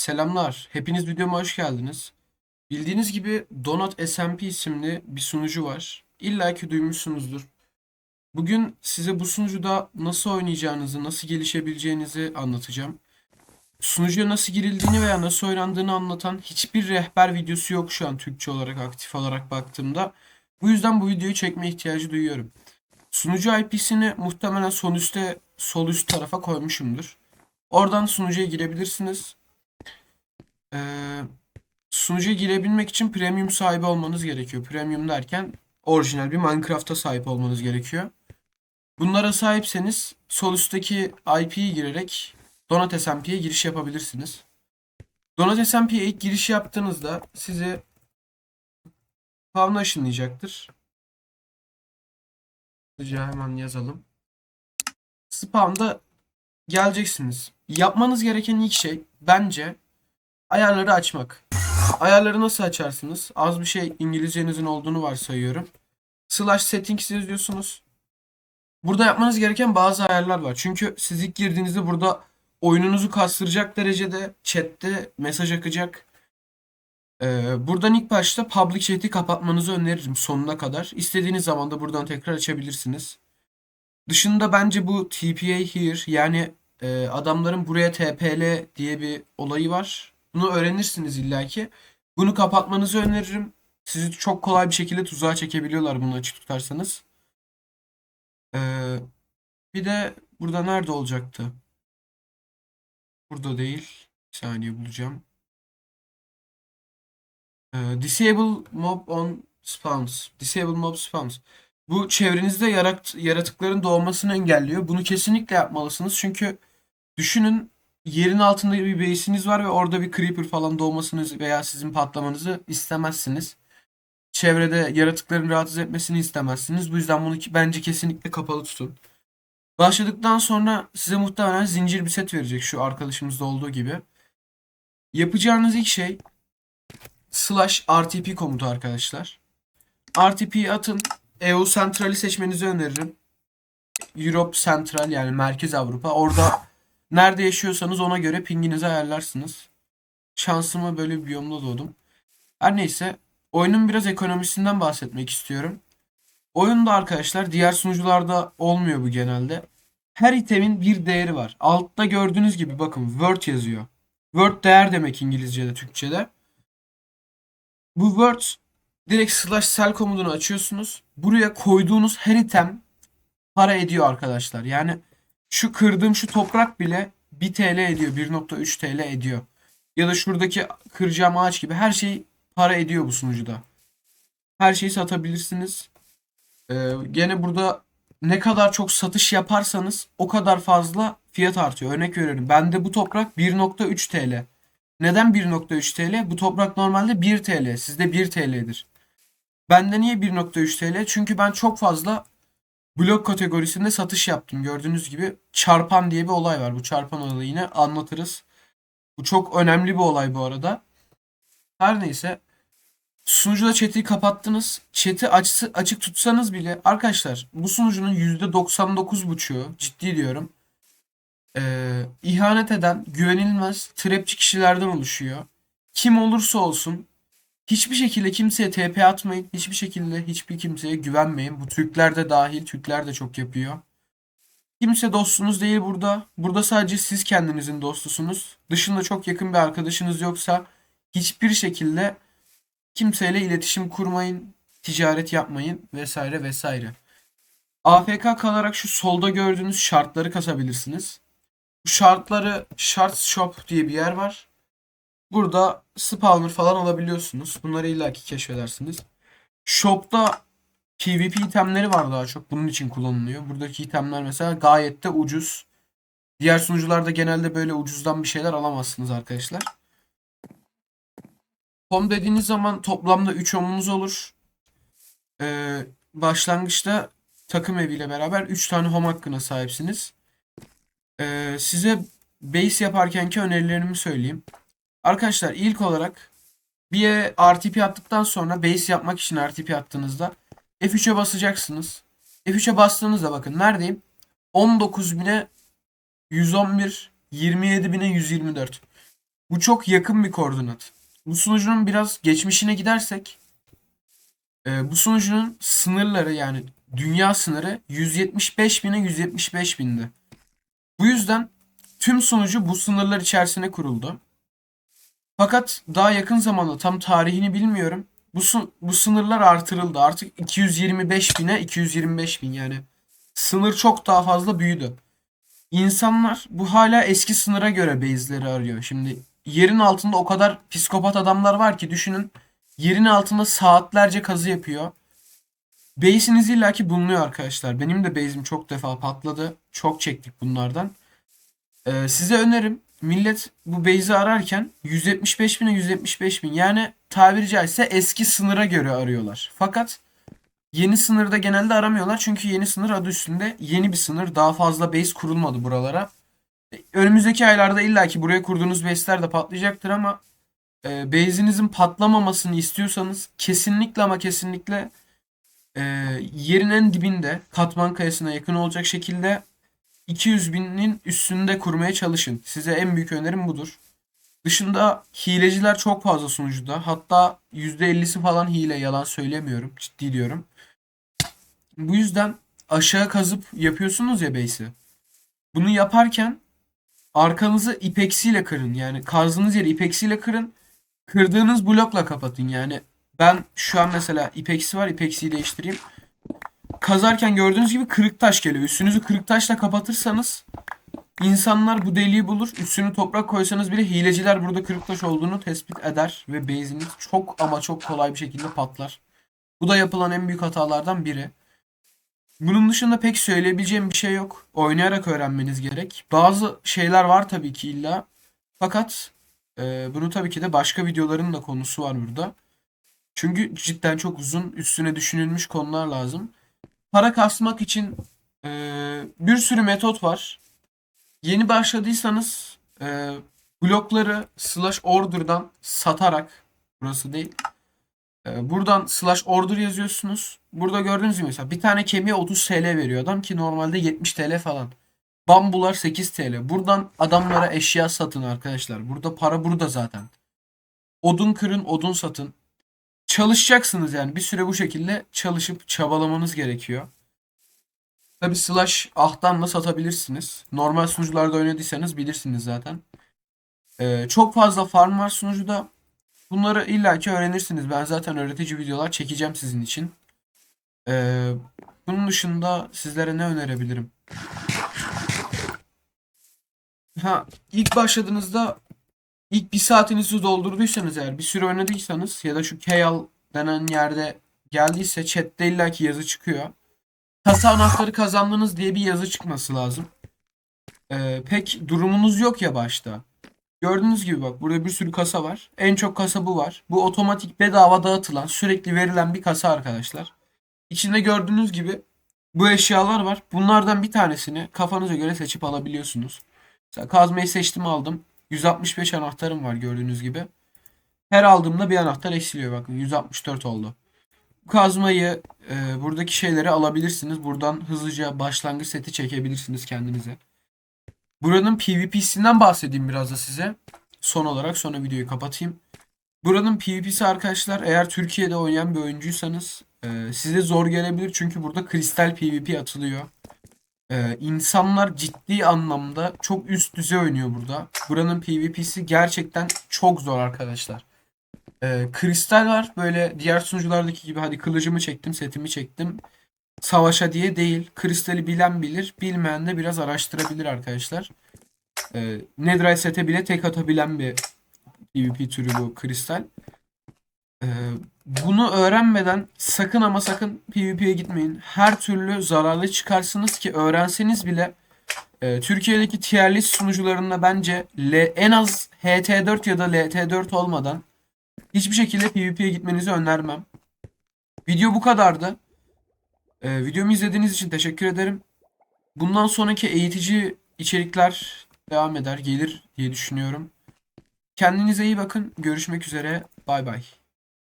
Selamlar. Hepiniz videoma hoş geldiniz. Bildiğiniz gibi Donut SMP isimli bir sunucu var. İlla ki duymuşsunuzdur. Bugün size bu sunucuda nasıl oynayacağınızı, nasıl gelişebileceğinizi anlatacağım. Sunucuya nasıl girildiğini veya nasıl oynandığını anlatan hiçbir rehber videosu yok şu an Türkçe olarak aktif olarak baktığımda. Bu yüzden bu videoyu çekme ihtiyacı duyuyorum. Sunucu IP'sini muhtemelen sol üstte, sol üst tarafa koymuşumdur. Oradan sunucuya girebilirsiniz. Ee, sunucuya girebilmek için premium sahibi olmanız gerekiyor. Premium derken orijinal bir Minecraft'a sahip olmanız gerekiyor. Bunlara sahipseniz sol üstteki IP'yi girerek Donut SMP'ye giriş yapabilirsiniz. Donut SMP'ye ilk giriş yaptığınızda sizi Spawn'a ışınlayacaktır. Hızlıca hemen yazalım. Spawn'da geleceksiniz. Yapmanız gereken ilk şey bence ayarları açmak. Ayarları nasıl açarsınız? Az bir şey İngilizcenizin olduğunu varsayıyorum. Slash settings yazıyorsunuz. Burada yapmanız gereken bazı ayarlar var. Çünkü siz ilk girdiğinizde burada oyununuzu kastıracak derecede chatte mesaj akacak. Ee, buradan ilk başta public chat'i kapatmanızı öneririm sonuna kadar. İstediğiniz zaman da buradan tekrar açabilirsiniz. Dışında bence bu TPA here yani e, adamların buraya TPL diye bir olayı var. Bunu öğrenirsiniz illaki. Bunu kapatmanızı öneririm. Sizi çok kolay bir şekilde tuzağa çekebiliyorlar bunu açık tutarsanız. Ee, bir de burada nerede olacaktı? Burada değil. Bir saniye bulacağım. Ee, disable mob on spawns. Disable mob spawns. Bu çevrenizde yarat yaratıkların doğmasını engelliyor. Bunu kesinlikle yapmalısınız. Çünkü düşünün yerin altında bir base'iniz var ve orada bir creeper falan doğmasını veya sizin patlamanızı istemezsiniz. Çevrede yaratıkların rahatsız etmesini istemezsiniz. Bu yüzden bunu ki- bence kesinlikle kapalı tutun. Başladıktan sonra size muhtemelen zincir bir set verecek şu arkadaşımızda olduğu gibi. Yapacağınız ilk şey slash RTP komutu arkadaşlar. RTP'yi atın. EU Central'i seçmenizi öneririm. Europe Central yani Merkez Avrupa. Orada nerede yaşıyorsanız ona göre pinginizi ayarlarsınız. Şansıma böyle bir biyomda doğdum. Her neyse oyunun biraz ekonomisinden bahsetmek istiyorum. Oyunda arkadaşlar diğer sunucularda olmuyor bu genelde. Her itemin bir değeri var. Altta gördüğünüz gibi bakın Word yazıyor. Word değer demek İngilizce'de, Türkçe'de. Bu Word direkt slash sell komutunu açıyorsunuz. Buraya koyduğunuz her item para ediyor arkadaşlar. Yani şu kırdığım şu toprak bile 1 TL ediyor. 1.3 TL ediyor. Ya da şuradaki kıracağım ağaç gibi her şey para ediyor bu sunucuda. Her şeyi satabilirsiniz. Ee, gene burada ne kadar çok satış yaparsanız o kadar fazla fiyat artıyor. Örnek veriyorum. Bende bu toprak 1.3 TL. Neden 1.3 TL? Bu toprak normalde 1 TL. Sizde 1 TL'dir. Bende niye 1.3 TL? Çünkü ben çok fazla blok kategorisinde satış yaptım. Gördüğünüz gibi çarpan diye bir olay var. Bu çarpan olayı yine anlatırız. Bu çok önemli bir olay bu arada. Her neyse. Sunucuda chat'i kapattınız. Chat'i açsı, açık tutsanız bile arkadaşlar bu sunucunun %99.5'u ciddi diyorum. Ee, ihanet eden, güvenilmez, trapçi kişilerden oluşuyor. Kim olursa olsun hiçbir şekilde kimseye TP atmayın. Hiçbir şekilde hiçbir kimseye güvenmeyin. Bu Türkler de dahil. Türkler de çok yapıyor. Kimse dostunuz değil burada. Burada sadece siz kendinizin dostusunuz. Dışında çok yakın bir arkadaşınız yoksa hiçbir şekilde kimseyle iletişim kurmayın, ticaret yapmayın vesaire vesaire. AFK kalarak şu solda gördüğünüz şartları kasabilirsiniz. Bu şartları Shards Shop diye bir yer var. Burada spawner falan alabiliyorsunuz. Bunları illaki keşfedersiniz. Shop'ta PvP itemleri var daha çok. Bunun için kullanılıyor. Buradaki itemler mesela gayet de ucuz. Diğer sunucularda genelde böyle ucuzdan bir şeyler alamazsınız arkadaşlar. Home dediğiniz zaman toplamda 3 home'unuz olur. Ee, başlangıçta takım eviyle beraber 3 tane home hakkına sahipsiniz. Ee, size base yaparkenki önerilerimi söyleyeyim. Arkadaşlar ilk olarak bir RTP attıktan sonra base yapmak için RTP attığınızda F3'e basacaksınız. F3'e bastığınızda bakın neredeyim? 19.000'e 111, 27.000'e 124. Bu çok yakın bir koordinat. Bu sunucunun biraz geçmişine gidersek e, bu sunucunun sınırları yani dünya sınırı 175 bine 175 bindi. Bu yüzden tüm sunucu bu sınırlar içerisine kuruldu. Fakat daha yakın zamanda tam tarihini bilmiyorum. Bu, bu sınırlar artırıldı. Artık 225 bine 225 bin yani. Sınır çok daha fazla büyüdü. İnsanlar bu hala eski sınıra göre base'leri arıyor. Şimdi yerin altında o kadar psikopat adamlar var ki düşünün. Yerin altında saatlerce kazı yapıyor. Base'iniz illaki bulunuyor arkadaşlar. Benim de base'im çok defa patladı. Çok çektik bunlardan. Ee, size önerim millet bu base'i ararken 175 bine 175 bin yani tabiri caizse eski sınıra göre arıyorlar. Fakat yeni sınırda genelde aramıyorlar çünkü yeni sınır adı üstünde yeni bir sınır daha fazla base kurulmadı buralara. E, Önümüzdeki aylarda illaki buraya kurduğunuz base'ler de patlayacaktır ama e, base'inizin patlamamasını istiyorsanız kesinlikle ama kesinlikle e, yerin en dibinde katman kayasına yakın olacak şekilde 200 binin üstünde kurmaya çalışın. Size en büyük önerim budur. Dışında hileciler çok fazla sunucuda. Hatta %50'si falan hile yalan söylemiyorum. Ciddi diyorum. Bu yüzden aşağı kazıp yapıyorsunuz ya base'i. Bunu yaparken arkanızı ipeksiyle kırın. Yani kazdığınız yeri ipeksiyle kırın. Kırdığınız blokla kapatın. Yani ben şu an mesela ipeksi var. ipeksiyi değiştireyim kazarken gördüğünüz gibi kırık taş geliyor. Üstünüzü kırık taşla kapatırsanız insanlar bu deliği bulur. Üstünü toprak koysanız bile hileciler burada kırık taş olduğunu tespit eder ve base'iniz çok ama çok kolay bir şekilde patlar. Bu da yapılan en büyük hatalardan biri. Bunun dışında pek söyleyebileceğim bir şey yok. Oynayarak öğrenmeniz gerek. Bazı şeyler var tabii ki illa. Fakat e, bunu tabii ki de başka videoların da konusu var burada. Çünkü cidden çok uzun üstüne düşünülmüş konular lazım para kasmak için e, bir sürü metot var. Yeni başladıysanız e, blokları slash order'dan satarak burası değil. E, buradan slash order yazıyorsunuz. Burada gördüğünüz gibi mesela bir tane kemiğe 30 TL veriyor adam ki normalde 70 TL falan. Bambular 8 TL. Buradan adamlara eşya satın arkadaşlar. Burada para burada zaten. Odun kırın, odun satın çalışacaksınız yani. Bir süre bu şekilde çalışıp çabalamanız gerekiyor. Tabi slash ahtan da satabilirsiniz. Normal sunucularda oynadıysanız bilirsiniz zaten. Ee, çok fazla farm var sunucuda. Bunları illaki öğrenirsiniz. Ben zaten öğretici videolar çekeceğim sizin için. Ee, bunun dışında sizlere ne önerebilirim? Ha, ilk başladığınızda ilk bir saatinizi doldurduysanız eğer bir süre oynadıysanız ya da şu Kayal denen yerde geldiyse chatte illaki yazı çıkıyor. Kasa anahtarı kazandınız diye bir yazı çıkması lazım. Ee, pek durumunuz yok ya başta. Gördüğünüz gibi bak burada bir sürü kasa var. En çok kasa bu var. Bu otomatik bedava dağıtılan sürekli verilen bir kasa arkadaşlar. İçinde gördüğünüz gibi bu eşyalar var. Bunlardan bir tanesini kafanıza göre seçip alabiliyorsunuz. Mesela kazmayı seçtim aldım. 165 anahtarım var gördüğünüz gibi. Her aldığımda bir anahtar eksiliyor bakın 164 oldu. Bu kazmayı e, buradaki şeyleri alabilirsiniz. Buradan hızlıca başlangıç seti çekebilirsiniz kendinize. Buranın PvP'sinden bahsedeyim biraz da size. Son olarak sonra videoyu kapatayım. Buranın PvP'si arkadaşlar eğer Türkiye'de oynayan bir oyuncuysanız e, size zor gelebilir. Çünkü burada kristal PvP atılıyor. Ee, insanlar ciddi anlamda çok üst düzey oynuyor burada. Buranın PvP'si gerçekten çok zor arkadaşlar. Ee, kristal var böyle diğer sunuculardaki gibi hadi kılıcımı çektim setimi çektim. Savaşa diye değil. Kristali bilen bilir. Bilmeyen de biraz araştırabilir arkadaşlar. Ee, Netherite sete bile tek atabilen bir PvP türü bu kristal. Ee, bunu öğrenmeden sakın ama sakın PvP'ye gitmeyin. Her türlü zararlı çıkarsınız ki öğrenseniz bile e, Türkiye'deki tier list sunucularında bence L, en az HT4 ya da LT4 olmadan hiçbir şekilde PvP'ye gitmenizi önermem. Video bu kadardı. E, videomu izlediğiniz için teşekkür ederim. Bundan sonraki eğitici içerikler devam eder, gelir diye düşünüyorum. Kendinize iyi bakın. Görüşmek üzere. Bay bay.